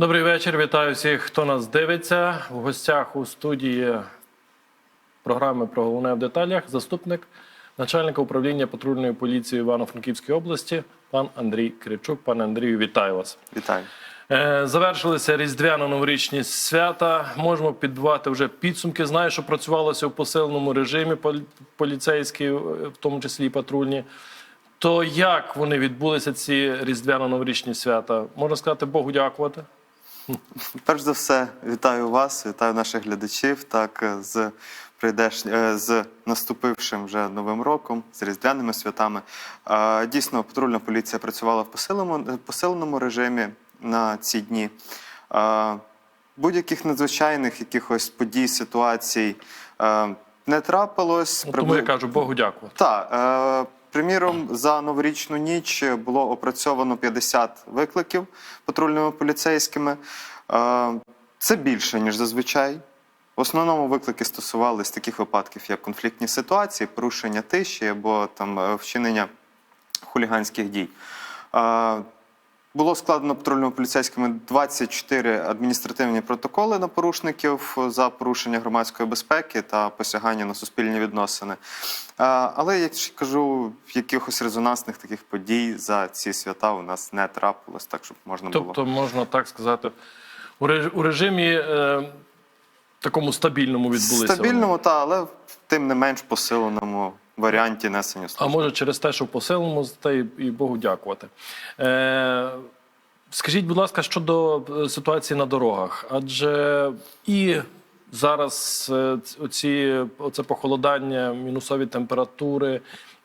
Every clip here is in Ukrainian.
Добрий вечір. Вітаю всіх, хто нас дивиться. В гостях у студії програми про головне в деталях. Заступник начальника управління патрульної поліції Івано-Франківської області, пан Андрій Кричук. Пане Андрію, вітаю вас. Вітаю. Е, Завершилися різдвяно-новорічні свята. Можемо підбивати вже підсумки. Знаю, що працювалося в посиленому режимі полі- поліцейські, е, в тому числі і патрульні. То як вони відбулися, ці різдвяно-новорічні свята? Можна сказати, Богу дякувати. Перш за все, вітаю вас, вітаю наших глядачів. Так, е, з прийдеш е, з наступившим вже новим роком, з різдвяними святами. Е, Дійсно, патрульна поліція працювала в посиленому, посиленому режимі на ці дні. Будь-яких надзвичайних якихось подій, ситуацій не трапилось. Ну, Тому я кажу, Богу дякувати. Так, приміром, за новорічну ніч було опрацьовано 50 викликів патрульними поліцейськими. Е, це більше, ніж зазвичай. В основному виклики стосувалися таких випадків, як конфліктні ситуації, порушення тиші або там е, вчинення хуліганських дій. Було складено патрульно-поліцейськими 24 адміністративні протоколи на порушників за порушення громадської безпеки та посягання на суспільні відносини. Але, як ж кажу, якихось резонансних таких подій за ці свята у нас не трапилось, так щоб можна було. Тобто, можна так сказати, у реж- режимі е, такому стабільному відбулися. Стабільному, та, але тим не менш посиленому варіанті несення А може через те, що в посиленому, та й і Богу дякувати. Е, скажіть, будь ласка, щодо е, ситуації на дорогах, адже і зараз е, оці, оце похолодання, мінусові температури,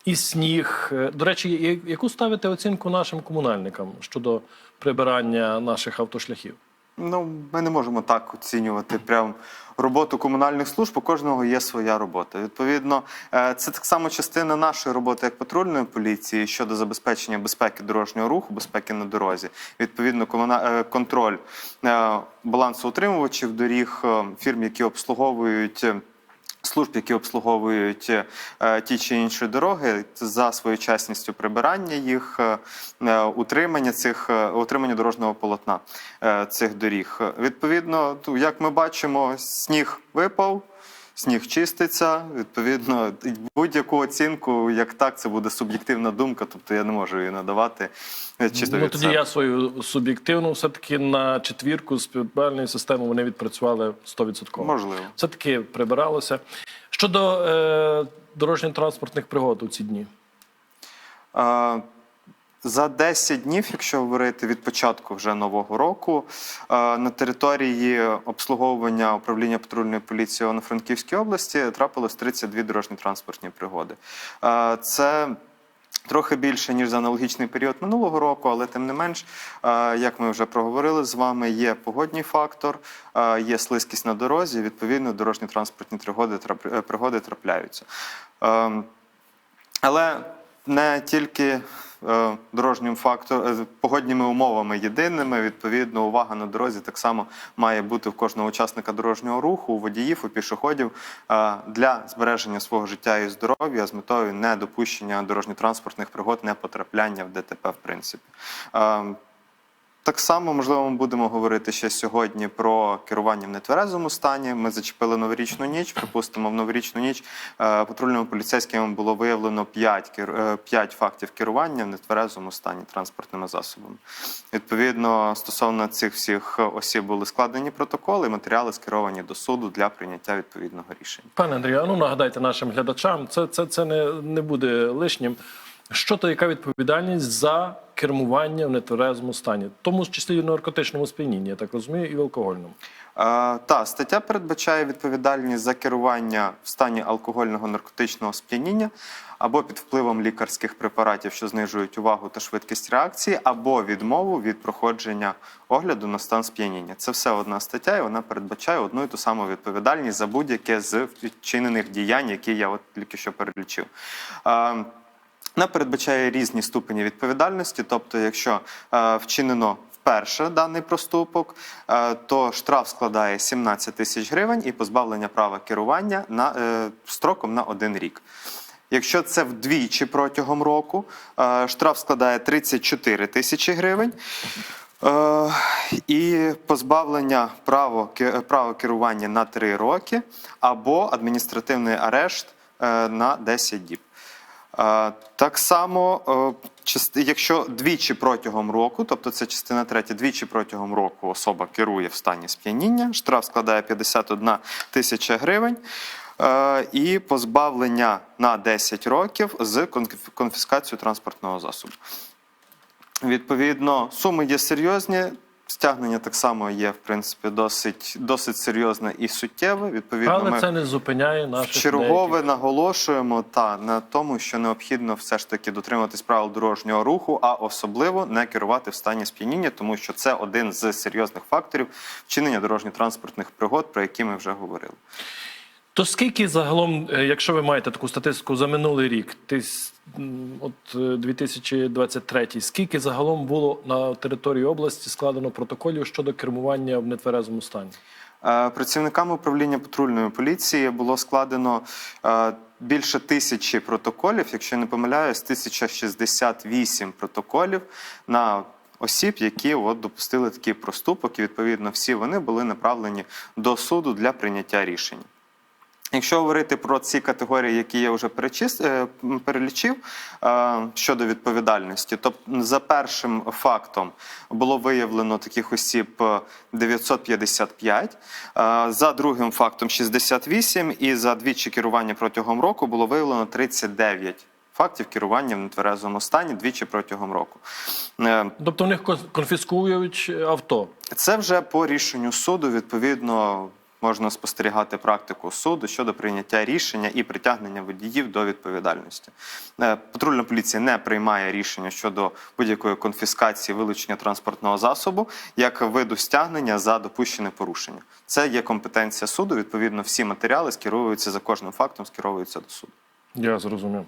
і сніг. Е, До речі, яку ставите оцінку нашим комунальникам щодо прибирання наших автошляхів? Ну, ми не можемо так оцінювати прям роботу комунальних служб. У кожного є своя робота. Відповідно, е, це так само частина нашої роботи як патрульної поліції щодо забезпечення безпеки дорожнього руху, безпеки на дорозі. Відповідно, е, контроль балансу балансоутримувачів доріг, е, фірм, які обслуговують. Служб, які обслуговують е, ті чи інші дороги, за своєчасністю прибирання їх, е, е, утримання цих утримання дорожнього полотна цих доріг. Відповідно, як ми бачимо, сніг випав. Сніг чиститься, відповідно, будь-яку оцінку, як так, це буде суб'єктивна думка, тобто я не можу її надавати е, чисто ну, тоді я свою суб'єктивну все-таки на четвірку з півбальної системи вони відпрацювали 100%. Можливо. Все-таки прибиралося. Щодо е, дорожньо-транспортних пригод у ці дні. За 10 днів, якщо говорити від початку вже нового року, е, на території обслуговування управління патрульної поліції на Франківській області трапилось 32 дорожньо-транспортні пригоди. Е, Це Трохи більше ніж за аналогічний період минулого року, але тим не менш, е, як ми вже проговорили з вами, є погодній фактор, є слизькість на дорозі. Відповідно, дорожні транспортні пригоди трапляються. Ем, але не тільки е, дорожнім фактором, погодніми умовами єдиними. Відповідно, увага на дорозі так само має бути в кожного учасника дорожнього руху, у водіїв, у пішоходів е, для збереження свого життя і здоров'я з метою недопущення дорожньо-транспортних пригод, не потрапляння в ДТП, в принципі. Е, так само, можливо, ми будемо говорити ще сьогодні про керування в нетверезому стані. Ми зачепили новорічну ніч. Припустимо, в новорічну ніч е, патрульними поліцейськими було виявлено 5, 5 фактів керування в нетверезому стані транспортними засобами. Відповідно, стосовно цих всіх осіб були складені протоколи, і матеріали скеровані до суду для прийняття відповідного рішення. Пане Андрію, ну нагадайте нашим глядачам, це, це, це не, не буде лишнім. Що то яка відповідальність за кермування в нетверезому стані, тому числі в наркотичному сп'янінні, я так розумію, і в алкогольному. Е, Та стаття передбачає відповідальність за керування в стані алкогольного наркотичного сп'яніння або під впливом лікарських препаратів, що знижують увагу та швидкість реакції, або відмову від проходження огляду на стан сп'яніння. Це все одна стаття, і вона передбачає одну і ту саму відповідальність за будь-яке з вчинених діянь, які я от тільки що перелічив. Е, вона передбачає різні ступені відповідальності, тобто, якщо е, вчинено вперше даний проступок, е, то штраф складає 17 тисяч гривень і позбавлення права керування на е, строком на один рік. Якщо це вдвічі протягом року, штраф складає 34 тисячі гривень. І позбавлення право, права керування на 3 роки або адміністративний арешт на 10 діб. Так само, е, якщо двічі протягом року, тобто це частина третя, двічі протягом року особа керує в стані сп'яніння, штраф складає 51 тисяча гривень. е, І позбавлення на 10 років з конфіскацією транспортного засобу. Відповідно, суми є серйозні. Стягнення так само є, в принципі, досить, досить серйозне і суттєве. Відповідно, Але ми це не зупиняє наших чергове деяких. наголошуємо та на тому, що необхідно все ж таки дотримуватись правил дорожнього руху, а особливо не керувати в стані сп'яніння, тому що це один з серйозних факторів вчинення дорожньо-транспортних пригод, про які ми вже говорили. То скільки загалом, е, якщо ви маєте таку статистику за минулий рік, м, от е, 2023, скільки загалом було на території області складено протоколів щодо кермування в нетверезому стані? Е, Працівниками управління патрульної поліції було складено е, більше тисячі протоколів, якщо не помиляюсь, 1068 протоколів на осіб, які от допустили такий проступок, і відповідно всі вони були направлені до суду для прийняття рішення. Якщо говорити про ці категорії, які я вже е, перелічив е, щодо відповідальності, то за першим фактом було виявлено таких осіб е, 955, е, за другим фактом 68 і за двічі керування протягом року було виявлено 39 фактів керування в нетверезому стані двічі протягом року. Тобто в них кон- конфіскують авто. це вже по рішенню суду. Відповідно, можна спостерігати практику суду щодо прийняття рішення і притягнення водіїв до відповідальності. Е, Патрульна поліція не приймає рішення щодо будь-якої конфіскації вилучення транспортного засобу як виду стягнення за допущене порушення. Це є компетенція суду. Відповідно, всі матеріали скеровуються за кожним фактом, скеровуються до суду. Я зрозумів.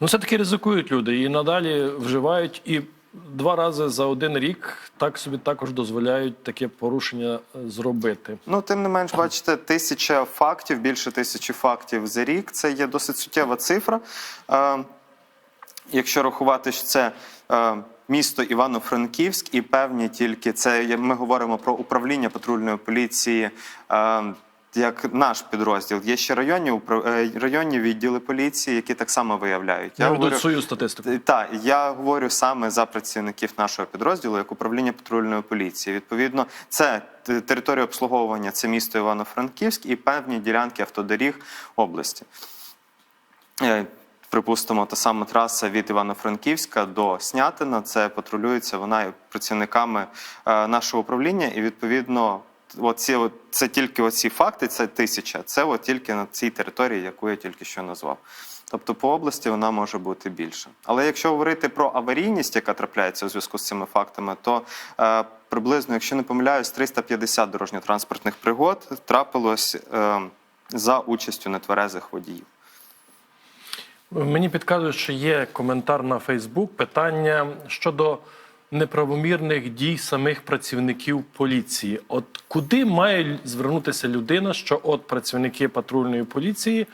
Ну, все-таки ризикують люди і надалі вживають, і два рази за один рік так собі також дозволяють таке порушення е, зробити. Ну, тим не менш, бачите, тисяча фактів, більше тисячі фактів за рік. Це є досить суттєва цифра. Е, якщо рахувати, що це е, місто Івано-Франківськ, і певні тільки це ми говоримо про управління патрульної поліції. Е, як наш підрозділ, є ще районні е, районні відділи поліції, які так само виявляють. Я говорю- свою статистику. так, я говорю саме за працівників нашого підрозділу, як управління патрульної поліції. Відповідно, це територія обслуговування, це місто Івано-Франківськ і певні ділянки автодоріг області. Е, Припустимо, та сама траса від Івано-Франківська до Снятина. Це патрулюється вона працівниками е, нашого управління, і відповідно. Оці, от, це тільки оці факти, це тисяча. Це от тільки на цій території, яку я тільки що назвав. Тобто по області вона може бути більша. Але якщо говорити про аварійність, яка трапляється у зв'язку з цими фактами, то е, приблизно, якщо не помиляюсь, 350 дорожньо-транспортних пригод трапилось е, за участю нетверезих водіїв. Мені підказують, що є коментар на Фейсбук, питання щодо неправомірних дій самих працівників поліції. От куди має звернутися людина, що от працівники патрульної поліції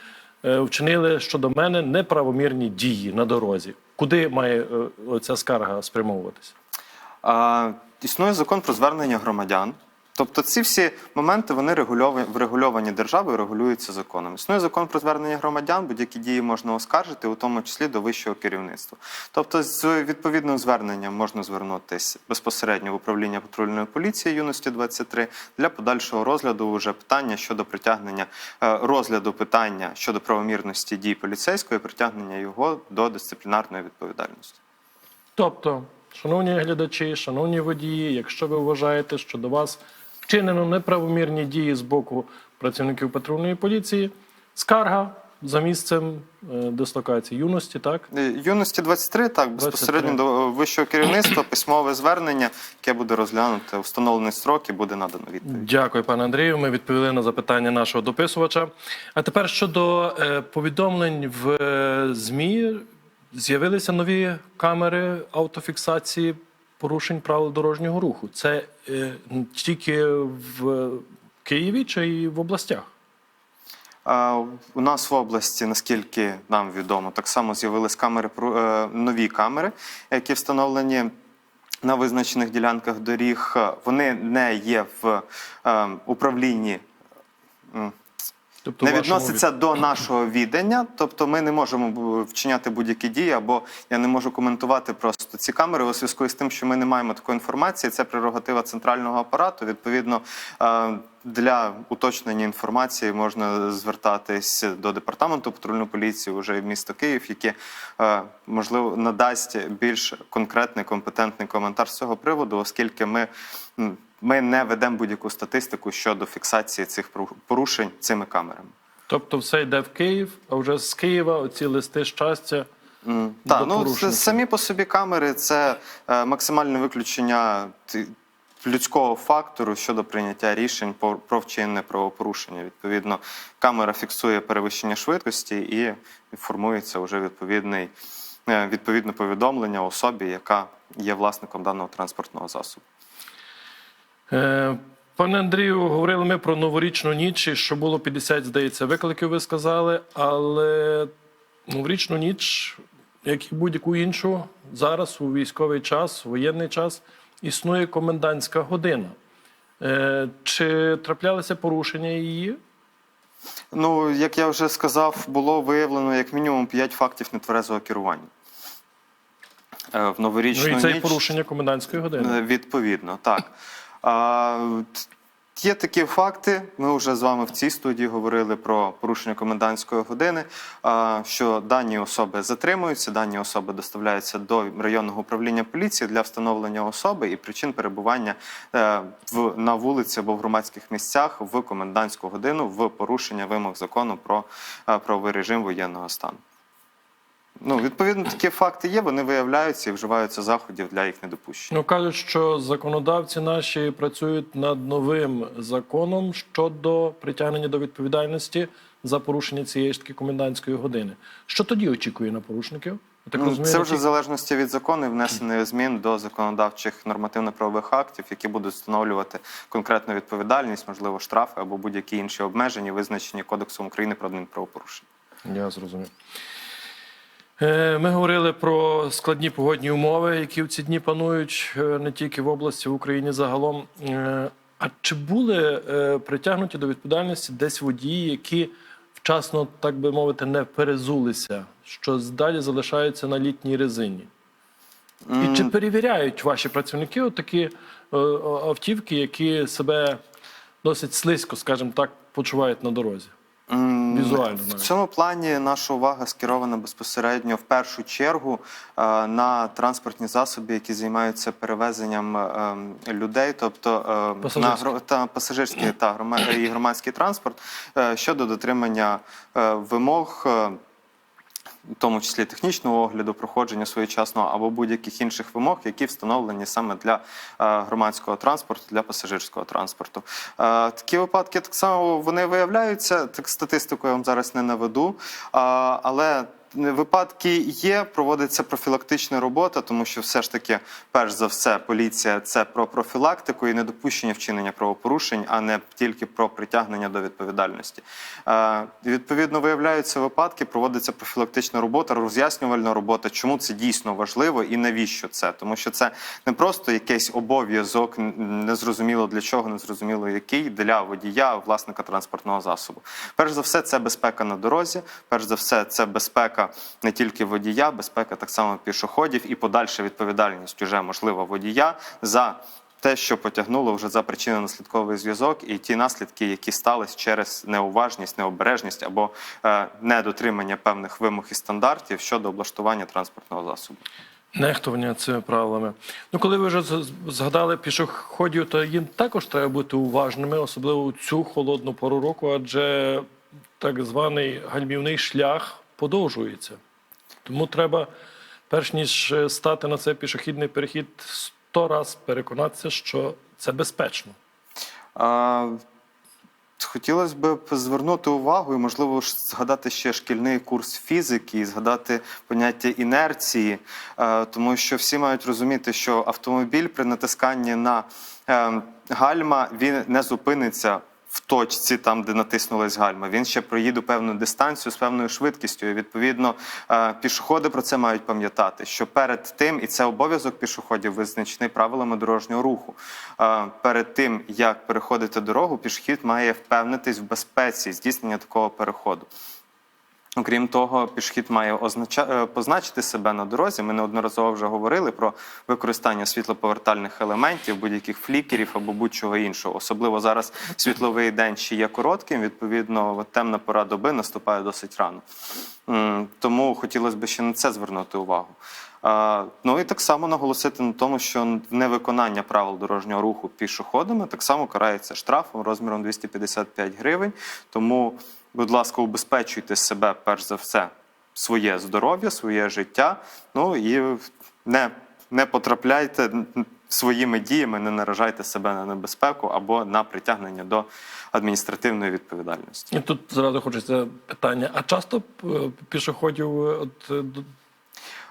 е, вчинили щодо мене неправомірні дії на дорозі? Куди має е, ця скарга спрямовуватися? Існує закон про звернення громадян. Тобто ці всі моменти вони регульовані, врегульовані державою, регулюються законом. Існує закон про звернення громадян, будь-які дії можна оскаржити, у тому числі до вищого керівництва. Тобто, з відповідним зверненням можна звернутися безпосередньо в управління патрульної поліції юності 23 для подальшого розгляду вже питання щодо притягнення е, розгляду питання щодо правомірності дій поліцейського притягнення його до дисциплінарної відповідальності. Тобто, шановні глядачі, шановні водії, якщо ви вважаєте, що до вас вчинено неправомірні дії з боку працівників патрульної поліції, скарга за місцем е, дислокації юності, так? Е, Юності 23, так, безпосередньо 23. до вищого керівництва, письмове звернення, яке буде розглянуте у встановлений строк і буде надано відповідь. Дякую, пане Андрію. Ми відповіли на запитання нашого дописувача. А тепер щодо е, повідомлень в е, ЗМІ, з'явилися нові камери автофіксації порушень правил дорожнього руху. Це е, тільки в Києві чи і в областях? У нас в області, наскільки нам відомо, так само з'явились камери е, нові камери, які встановлені на визначених ділянках доріг, вони не є в е, управлінні. Тобто не в відноситься до нашого відання, тобто ми не можемо вчиняти будь-які дії, або я не можу коментувати просто ці камери у зв'язку з тим, що ми не маємо такої інформації. Це прерогатива центрального апарату. Відповідно, е, для уточнення інформації можна звертатись до департаменту патрульної поліції, вже місто Київ, яке можливо надасть більш конкретний компетентний коментар з цього приводу, оскільки ми. Ми не ведемо будь-яку статистику щодо фіксації цих пору- порушень цими камерами. Тобто все йде в Київ, а вже з Києва оці листи щастя. Mm. Так, ну це, самі по собі камери це е, максимальне виключення людського фактору щодо прийняття рішень по- про вчинене правопорушення. Відповідно, камера фіксує перевищення швидкості і формується вже відповідний, е, відповідне повідомлення особі, яка є власником даного транспортного засобу. Е, Пане Андрію, говорили ми про новорічну ніч, і що було 50, здається, викликів, ви сказали, але новорічну ніч, як і будь-яку іншу, зараз у військовий час, воєнний час, існує комендантська година. Е, Чи траплялися порушення її? Ну, як я вже сказав, було виявлено як мінімум 5 фактів нетверезого керування. Е, В новорічну Ну і це ніч... порушення комендантської години. Відповідно, так. А, Є такі факти. Ми вже з вами в цій студії говорили про порушення комендантської години. Що дані особи затримуються, дані особи доставляються до районного управління поліції для встановлення особи і причин перебування е, в на вулиці або в громадських місцях в комендантську годину в порушення вимог закону про е, правовий режим воєнного стану. Ну, відповідно, такі факти є, вони виявляються і вживаються заходів для їх недопущення. Ну кажуть, що законодавці наші працюють над новим законом щодо притягнення до відповідальності за порушення цієї ж таки комендантської години. Що тоді очікує на порушників? Так Ну, це вже в залежності від закону і внесення змін до законодавчих нормативно-правових актів, які будуть встановлювати конкретну відповідальність, можливо, штрафи або будь-які інші обмеження, визначені Кодексом України про адмінправопорушення. Я зрозумів. Е, Ми говорили про складні погодні умови, які в ці дні панують е, не тільки в області, в Україні загалом. Е, А чи були притягнуті до відповідальності десь водії, які вчасно, так би мовити, не перезулися, що далі залишаються на літній резині? І чи перевіряють ваші працівники отакі автівки, які себе досить слизько, скажімо так, почувають на дорозі? Візуально В цьому плані наша увага скерована безпосередньо в першу чергу е, на транспортні засоби, які займаються перевезенням е, людей, тобто пасажирський. на Пасажирський. та пасажирський та громадський і громадський транспорт е, щодо дотримання е, вимог. В тому числі технічного огляду, проходження своєчасного або будь-яких інших вимог, які встановлені саме для е, громадського транспорту, для пасажирського транспорту. Е, Такі випадки так само вони виявляються. Так статистику я вам зараз не наведу, але. Випадки є, проводиться профілактична робота, тому що все ж таки, перш за все, поліція це про профілактику і недопущення вчинення правопорушень, а не тільки про притягнення до відповідальності. Е, Відповідно, виявляються випадки, проводиться профілактична робота, роз'яснювальна робота, чому це дійсно важливо і навіщо це. Тому що це не просто якийсь обов'язок, незрозуміло для чого, незрозуміло який для водія, власника транспортного засобу. Перш за все, це безпека на дорозі. Перш за все, це безпека не тільки водія, безпека так само пішоходів і подальша відповідальність уже можливо водія за. Те, що потягнуло вже за причинно-наслідковий зв'язок, і ті наслідки, які стались через неуважність, необережність або е, недотримання певних вимог і стандартів щодо облаштування транспортного засобу. Нехтування цими правилами. Ну, коли ви вже згадали пішоходів, то їм також треба бути уважними, особливо у цю холодну пору року, адже так званий гальмівний шлях подовжується. Тому треба, перш ніж е, стати на цей пішохідний перехід, сто раз переконатися, що це безпечно. А, Хотілося б звернути увагу і, можливо, згадати ще шкільний курс фізики і згадати поняття інерції, е, тому що всі мають розуміти, що автомобіль при натисканні на е, гальма він не зупиниться в точці, там, де натиснулась гальма. Він ще проїде певну дистанцію з певною швидкістю. І відповідно е, пішоходи про це мають пам'ятати, що перед тим, і це обов'язок пішоходів, визначений правилами дорожнього руху. Е, Перед тим як переходити дорогу, пішохід має впевнитись в безпеці здійснення такого переходу. Окрім того, пішохід має означа... е, позначити себе на дорозі. Ми неодноразово вже говорили про використання світлоповертальних елементів, будь-яких флікерів або будь-чого іншого. Особливо зараз світловий день ще є коротким. Відповідно, темна пора доби наступає досить рано. Тому хотілося б ще на це звернути увагу. Ну і так само наголосити на тому, що невиконання правил дорожнього руху пішоходами так само карається штрафом розміром 255 гривень. Тому, будь ласка, убезпечуйте себе перш за все, своє здоров'я, своє життя. Ну і не, не потрапляйте своїми діями, не наражайте себе на небезпеку або на притягнення до адміністративної відповідальності. І тут зразу хочеться питання: а часто пішоходів е, от, Е,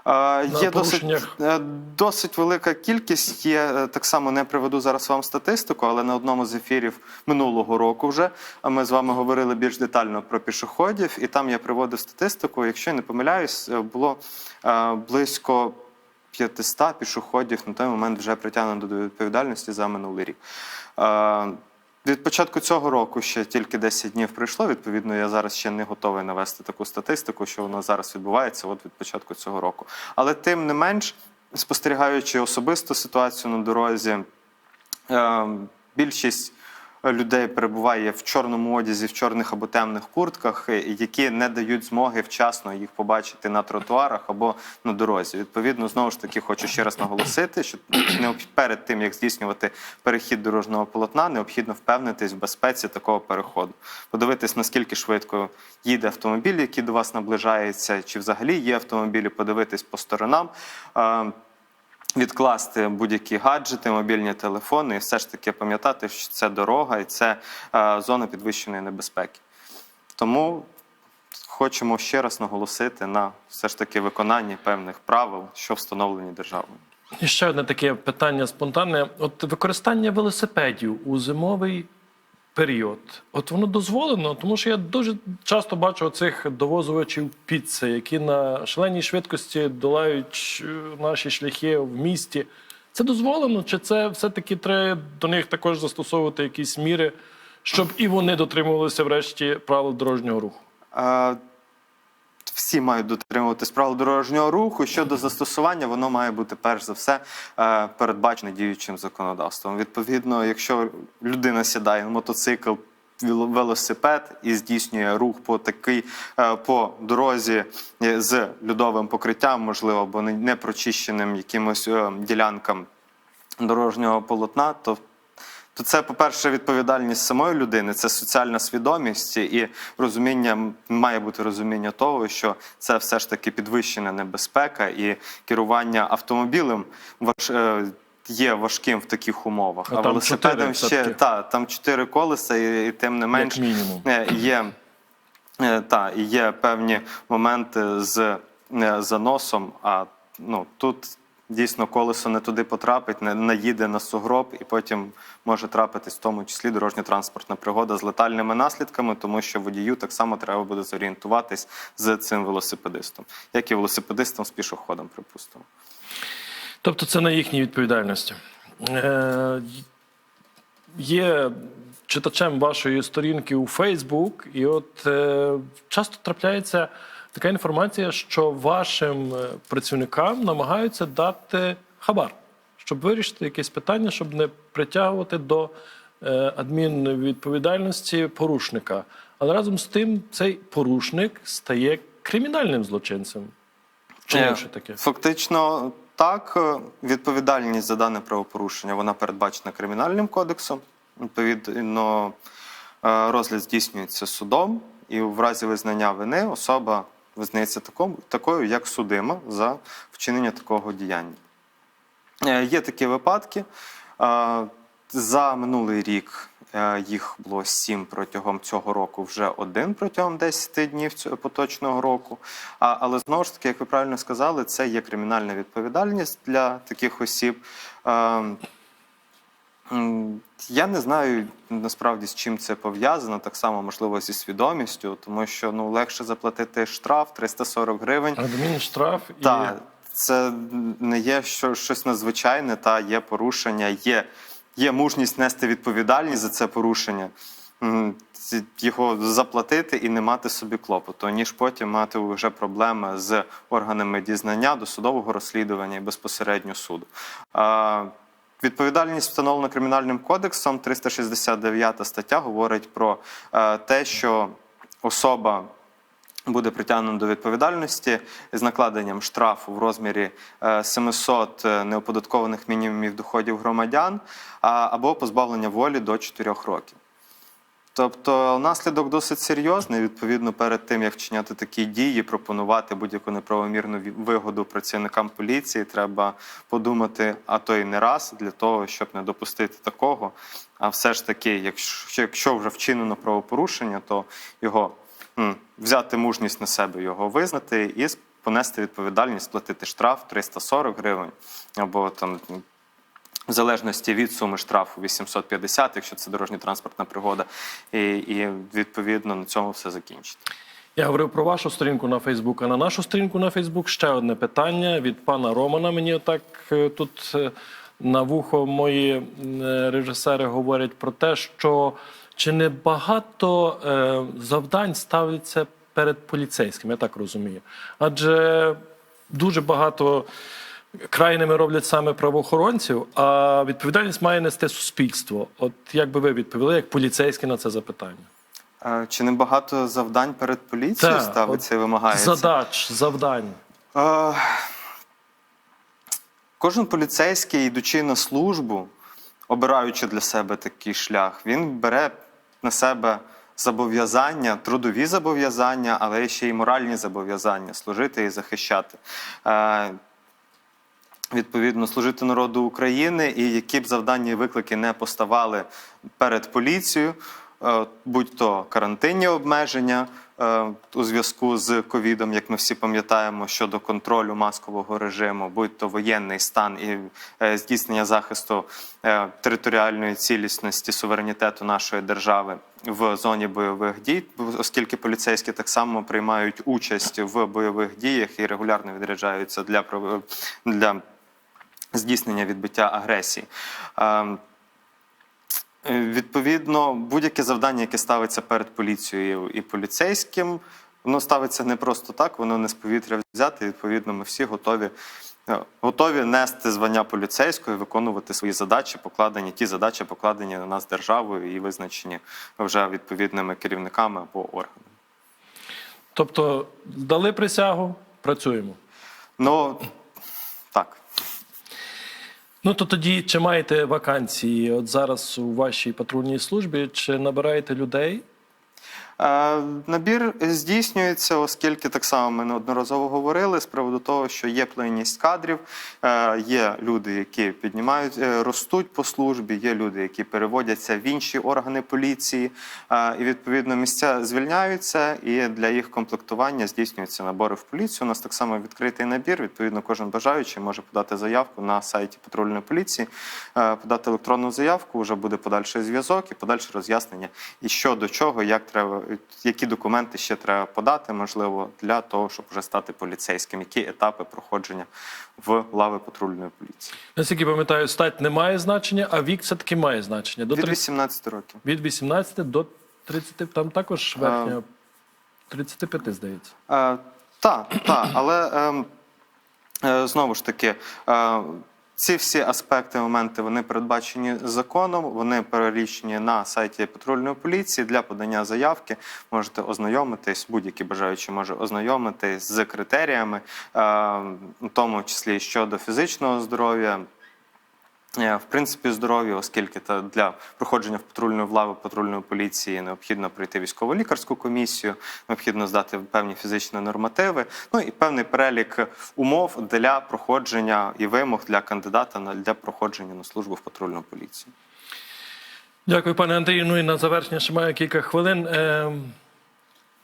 Є досить, порушеннях? е, досить велика кількість. Є е, так само не приведу зараз вам статистику, але на одному з ефірів минулого року вже ми з вами говорили більш детально про пішоходів, і там я приводив статистику. Якщо я не помиляюсь, е, було е, близько 500 пішоходів на той момент вже притягнено до відповідальності за минулий рік. Від початку цього року ще тільки 10 днів пройшло. Відповідно, я зараз ще не готовий навести таку статистику, що воно зараз відбувається от від початку цього року. Але тим не менш, спостерігаючи особисту ситуацію на дорозі, е, більшість людей перебуває в чорному одязі, в чорних або темних куртках, е, які не дають змоги вчасно їх побачити на тротуарах або на дорозі. Відповідно, знову ж таки, хочу ще раз наголосити, що необх- перед тим як здійснювати перехід дорожнього полотна, необхідно впевнитись в безпеці такого переходу, подивитись наскільки швидко їде автомобіль, який до вас наближається, чи взагалі є автомобілі, подивитись по сторонам. Відкласти будь-які гаджети, мобільні телефони, і все ж таки пам'ятати, що це дорога і це е, зона підвищеної небезпеки. Тому хочемо ще раз наголосити на все ж таки виконанні певних правил, що встановлені державою. І ще одне таке питання спонтанне: от використання велосипедів у зимовий період. От воно дозволено, тому що я дуже часто бачу цих довозувачів піци, які на шаленій швидкості долають е, наші шляхи в місті. Це дозволено, чи це все-таки треба до них також застосовувати якісь міри, щоб і вони дотримувалися врешті правил дорожнього руху? Всі мають дотримуватись правил дорожнього руху. Щодо застосування, воно має бути перш за все е, передбачене діючим законодавством. Відповідно, якщо людина сідає на мотоцикл. Велосипед і здійснює рух по такий е, по дорозі е, з льодовим покриттям, можливо, або не- непрочищеним якимось ділянкам дорожнього полотна, то то це, по-перше, відповідальність самої людини, це соціальна свідомість і розуміння, має бути розуміння того, що це все ж таки підвищена небезпека, і керування автомобілем важ, е, є важким в таких умовах. А А, там велосипедом ще та, там чотири колеса, і, і тим не менш е, є, е, та, є певні моменти з заносом. А ну, тут дійсно колесо не туди потрапить, не наїде на сугроб, і потім може трапитись в тому числі дорожньо-транспортна пригода з летальними наслідками, тому що водію так само треба буде зорієнтуватись з цим велосипедистом, як і велосипедистом з пішоходом, припустимо. Тобто це на їхній відповідальності. Е, є читачем вашої сторінки у Фейсбук, і от е, часто трапляється така інформація, що вашим е, працівникам намагаються дати хабар, щоб вирішити якесь питання, щоб не притягувати до е, адмінвідповідальності порушника. Але разом з тим цей порушник стає кримінальним злочинцем. Вчинивши Е, таке. Фактично, так, відповідальність за дане правопорушення вона передбачена кримінальним кодексом. Відповідно, розгляд здійснюється судом, і в разі визнання вини особа визнається такою, як судима за вчинення такого діяння. Е, Є такі випадки. Е, За минулий рік е, їх було сім протягом цього року, вже один протягом 10 днів поточного року. Але знову ж таки, як ви правильно сказали, це є кримінальна відповідальність для таких осіб. Я не знаю насправді з чим це пов'язано, так само можливо зі свідомістю, тому що ну легше заплатити штраф 340 гривень. Адмінштраф і Так, це не є що, щось надзвичайне, та є порушення, є, є мужність нести відповідальність за це порушення. Його заплатити і не мати собі клопоту, ніж потім мати вже проблеми з органами дізнання, досудового розслідування і безпосередньо суду. Відповідальність встановлена кримінальним кодексом. 369 стаття говорить про е, те, що особа буде притягнено до відповідальності з накладенням штрафу в розмірі е, 700 неоподаткованих мінімумів доходів громадян або позбавлення волі до 4 років. Тобто наслідок досить серйозний. Відповідно, перед тим як вчиняти такі дії, пропонувати будь-яку неправомірну вигоду працівникам поліції, треба подумати, а то й не раз для того, щоб не допустити такого. А все ж таки, якщо, якщо вже вчинено правопорушення, то його м, взяти мужність на себе, його визнати і понести відповідальність, сплатити штраф 340 гривень або там в залежності від суми штрафу 850, якщо це дорожньо-транспортна пригода, і, і відповідно на цьому все закінчити. Я говорив про вашу сторінку на Фейсбук, а на нашу сторінку на Фейсбук ще одне питання від пана Романа. Мені отак е, тут е, на вухо мої е, режисери говорять про те, що чи не багато завдань ставляться перед поліцейським, я так розумію. Адже дуже багато крайними роблять саме правоохоронців, а відповідальність має нести суспільство. От як би ви відповіли, як поліцейські на це запитання? Чи не багато завдань перед поліцією ставиться і вимагається? Задач, завдань. Е, Кожен поліцейський, йдучи на службу, обираючи для себе такий шлях, він бере на себе зобов'язання, трудові зобов'язання, але ще й моральні зобов'язання служити і захищати. Е, Відповідно, служити народу України, і які б завдання і виклики не поставали перед поліцією, е, будь-то карантинні обмеження е, у зв'язку з ковідом, як ми всі пам'ятаємо, щодо контролю маскового режиму, будь-то воєнний стан і е, здійснення захисту територіальної цілісності суверенітету нашої держави в зоні бойових дій, оскільки поліцейські так само приймають участь в бойових діях і регулярно відряджаються для для здійснення відбиття агресії. Ем, Відповідно, будь-яке завдання, яке ставиться перед поліцією і поліцейським, воно ставиться не просто так, воно не з повітря взяти. Відповідно, ми всі готові, е, готові нести звання поліцейського і виконувати свої задачі, покладені ті задачі, покладені на нас державою і визначені вже відповідними керівниками або органами. Тобто дали присягу, працюємо. Ну так. Ну то тоді чи маєте вакансії от зараз у вашій патрульній службі, чи набираєте людей? Е, Набір здійснюється, оскільки так само ми неодноразово говорили з приводу того, що є плинність кадрів, е, є люди, які піднімають, е, ростуть по службі, є люди, які переводяться в інші органи поліції, і відповідно місця звільняються, і для їх комплектування здійснюються набори в поліцію. У нас так само відкритий набір. Відповідно, кожен бажаючий може подати заявку на сайті патрульної поліції, подати електронну заявку. Вже буде подальший зв'язок і подальше роз'яснення, і що до чого, як треба, які документи ще треба подати, можливо, для того, щоб вже стати поліцейським, які етапи проходження в лави патрульної поліції. Наскільки пам'ятаю, стать не має значення, а вік все-таки має значення. До Від 30 18 років. від 18 до 30, там також верхня 35, здається. Е, Так, так, але ем, е, знову ж таки. е, Ці всі аспекти, моменти вони передбачені законом. Вони перелічені на сайті патрульної поліції для подання заявки. Можете ознайомитись, будь-які бажаючі може ознайомитись з критеріями, е, в тому числі щодо фізичного здоров'я. Е, В принципі, здоров'я, оскільки та для проходження в патрульної влави патрульної поліції необхідно пройти військово-лікарську комісію, необхідно здати певні фізичні нормативи, ну і певний перелік умов для проходження і вимог для кандидата для проходження на службу в патрульну поліцію. Дякую, пане Андрію. Ну і на завершення ще маю кілька хвилин. Е,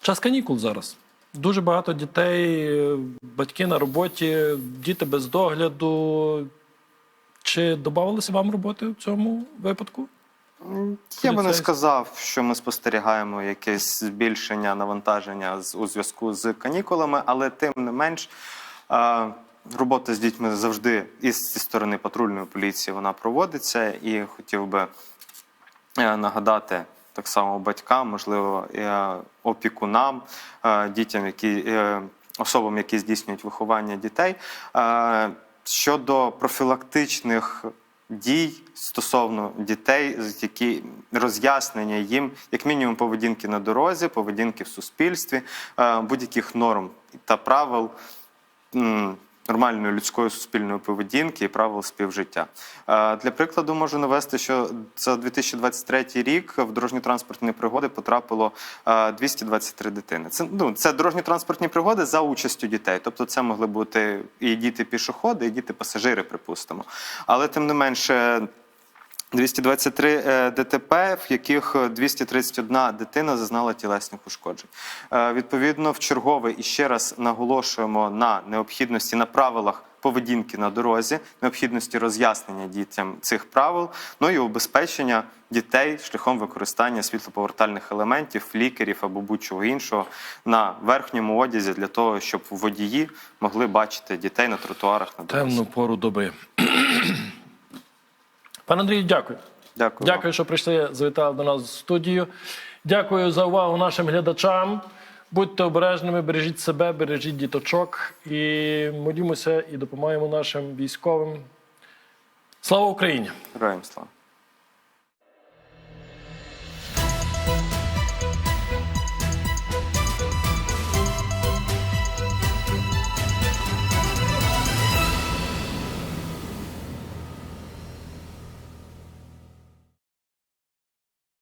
час канікул зараз. Дуже багато дітей, е, батьки на роботі, діти без догляду. Чи додавалося вам роботи в цьому випадку? Я би не сказав, що ми спостерігаємо якесь збільшення навантаження у зв'язку з канікулами, але тим не менш. Робота з дітьми завжди із зі сторони патрульної поліції вона проводиться, і хотів би е, нагадати так само батькам, можливо, е, опікунам, е, дітям, які особам, які здійснюють виховання дітей. Щодо профілактичних дій стосовно дітей, які роз'яснення їм, як мінімум, поведінки на дорозі, поведінки в суспільстві, е, будь-яких норм та правил. Нормальної людської суспільної поведінки і правил співжиття. Е, Для прикладу можу навести, що за 2023 рік в дорожньо-транспортні пригоди потрапило е, 223 дитини. Це ну це дорожньо-транспортні пригоди за участю дітей. Тобто, це могли бути і діти пішоходи, і діти пасажири, припустимо. Але тим не менше. 223 е, ДТП, в яких 231 дитина зазнала тілесних ушкоджень. Е, Відповідно, в чергове і ще раз наголошуємо на необхідності на правилах поведінки на дорозі, необхідності роз'яснення дітям цих правил, ну і убезпечення дітей шляхом використання світлоповертальних елементів, лікерів або будь-чого іншого на верхньому одязі для того, щоб водії могли бачити дітей на тротуарах на дорозі. Темну пору доби. Пане Андрію, дякую. Дякую. Дякую, що прийшли, завітали до нас в студію. Дякую за увагу нашим глядачам. Будьте обережними, бережіть себе, бережіть діточок і молімося і допомагаємо нашим військовим. Слава Україні! Героям слава.